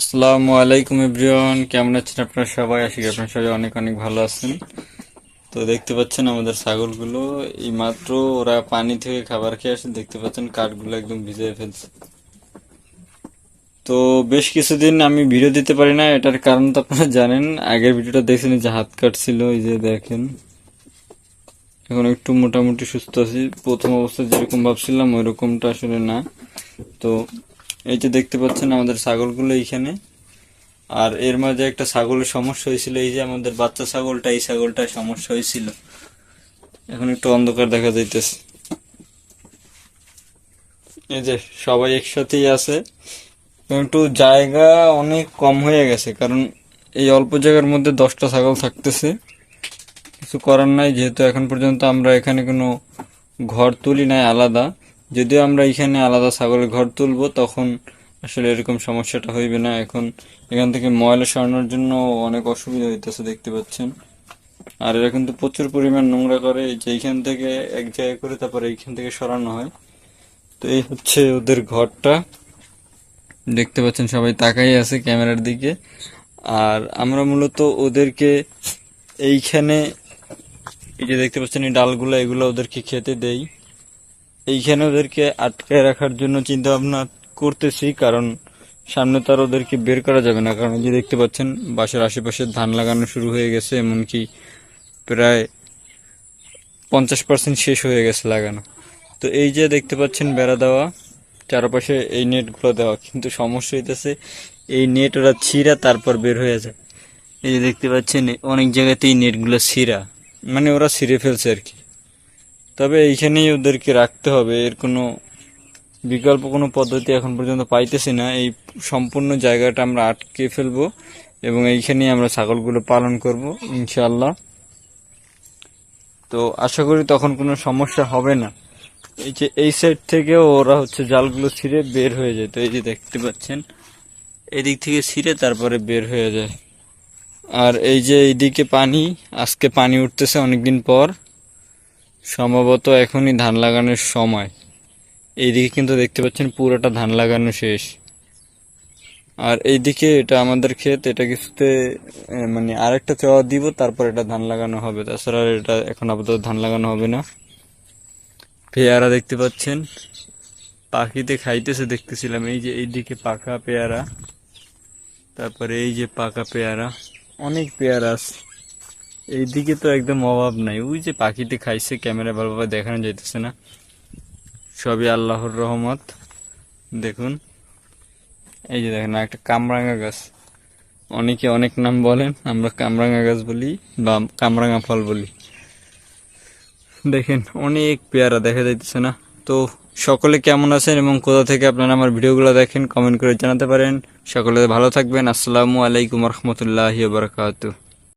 আসসালামু আলাইকুম এভরিওয়ান, কেমন আছেন আপনারা সবাই? আশি করি আপনারা সবাই অনেক অনেক ভালো আছেন। তো দেখতে পাচ্ছেন আমাদের ছাগলগুলো, এই মাত্র ওরা পানি থেকে খাবার খেয়ে আসে। দেখতে পাচ্ছেন কাঠগুলো একদম ভিজিয়ে ফেলছে। তো বেশ কিছুদিন আমি ভিডিও দিতে পারি না, এটার কারণ তো আপনারা জানেন। আগের ভিডিওটা দেখছেন যে হাত কাটছিল এই যে দেখেন। এখন একটু মোটামুটি সুস্থ আছি। প্রথম অবস্থায় যেরকম ভাবছিলাম ওই রকমটা আসলে না। তো এই যে দেখতে পাচ্ছেন আমাদের ছাগলগুলো এইখানে। আর এর মাঝে একটা ছাগলের সমস্যা হয়েছিল, এই যে আমাদের বাচ্চা ছাগলটা, এই ছাগলটা সমস্যা হয়েছিল। এখন একটু অন্ধকার দেখা যাইতেছে। এই যে সবাই একসাথেই আছে। একটু জায়গা অনেক কম হয়ে গেছে, কারণ এই অল্প জায়গার মধ্যে দশটা ছাগল থাকতেছে। কিছু করার নাই, যেহেতু এখন পর্যন্ত আমরা এখানে কোনো ঘর তুলি নাই আলাদা। যদিও আমরা এখানে আলাদা ছাগলের ঘর তুলবো, তখন আসলে এরকম সমস্যাটা হইবে না। এখন এখান থেকে ময়লা সরানোর জন্য অনেক অসুবিধা হইতেছে দেখতে পাচ্ছেন। আর এরা কিন্তু প্রচুর পরিমাণ নোংরা করে যে এইখান থেকে এক জায়গায় করে তারপরে এইখান থেকে সরানো হয়। তো এই হচ্ছে ওদের ঘরটা। দেখতে পাচ্ছেন সবাই তাকাই আছে ক্যামেরার দিকে। আর আমরা মূলত ওদেরকে এইখানে এই যে দেখতে পাচ্ছেন এই ডালগুলো, এগুলো ওদেরকে খেতে দেই। এইখানে ওদেরকে আটকায় রাখার জন্য চিন্তা ভাবনা করতেছি, কারণ সামনে তো আর ওদেরকে বের করা যাবে না। কারণ যে দেখতে পাচ্ছেন, বাসার আশেপাশে ধান লাগানো শুরু হয়ে গেছে, এমনকি প্রায় পঞ্চাশ পার্সেন্ট শেষ হয়ে গেছে লাগানো। তো এই যে দেখতে পাচ্ছেন বেড়া দেওয়া, চারপাশে এই নেটগুলো দেওয়া। কিন্তু সমস্যা হইতেছে, এই নেট ওরা ছিঁড়া, তারপর বের হয়ে যায়। এই যে দেখতে পাচ্ছেন, অনেক জায়গাতেই নেটগুলো ছিঁড়া। মানে ওরা ছিঁড়ে ফেলছে আর কি। তবে এইখানেই ওদেরকে রাখতে হবে। এর কোনো বিকল্প কোনো পদ্ধতি এখন পর্যন্ত পাইতেছি না। এই সম্পূর্ণ জায়গাটা আমরা আটকে ফেলব এবং এইখানেই আমরা ছাগলগুলো পালন করব ইনশাল্লাহ তো আশা করি তখন কোনো সমস্যা হবে না। এই যে এই সাইড থেকেও ওরা হচ্ছে জালগুলো ছিঁড়ে বের হয়ে যায়। তো এই যে দেখতে পাচ্ছেন, এদিক থেকে ছিঁড়ে তারপরে বের হয়ে যায়। আর এই যে এইদিকে পানি, আজকে পানি উঠতেছে অনেকদিন পর। সম্ভবত এখনই ধান লাগানোর সময়। এইদিকে কিন্তু দেখতে পাচ্ছেন পুরোটা ধান লাগানো শেষ। আর এইদিকে এটা আমাদের ক্ষেত, এটা কিছুতে মানে আরেকটা চাওয়া দিব, তারপর এটা ধান লাগানো হবে। তাছাড়া এটা এখন আপাতত ধান লাগানো হবে না। পেয়ারা দেখতে পাচ্ছেন। পাখিতে খাইতেছে দেখতেছিলাম, এই যে এইদিকে পাকা পেয়ারা, তারপরে এই যে পাকা পেয়ারা, অনেক পেয়ারা আছে। এইদিকে তো একদম অভাব নাই। ওই যে পাখিতে খাইছে, ক্যামেরা ভালোভাবে দেখানো যাইতেছে না। সবই আল্লাহর রহমত। দেখুন। এই যে দেখেন একটা কামরাঙা গাছ। অনেকে অনেক নাম বলেন, আমরা কামরাঙা গাছ বলি বা কামরাঙা ফল বলি। দেখেন, অনেক পেয়ারা দেখা যাইতেছে না। তো সকলে কেমন আছেন এবং কোথা থেকে আপনারা আমার ভিডিওগুলো দেখেন কমেন্ট করে জানাতে পারেন। সকলে ভালো থাকবেন। আসসালামু আলাইকুম রহমতুল্লাহ বারকাতুহ।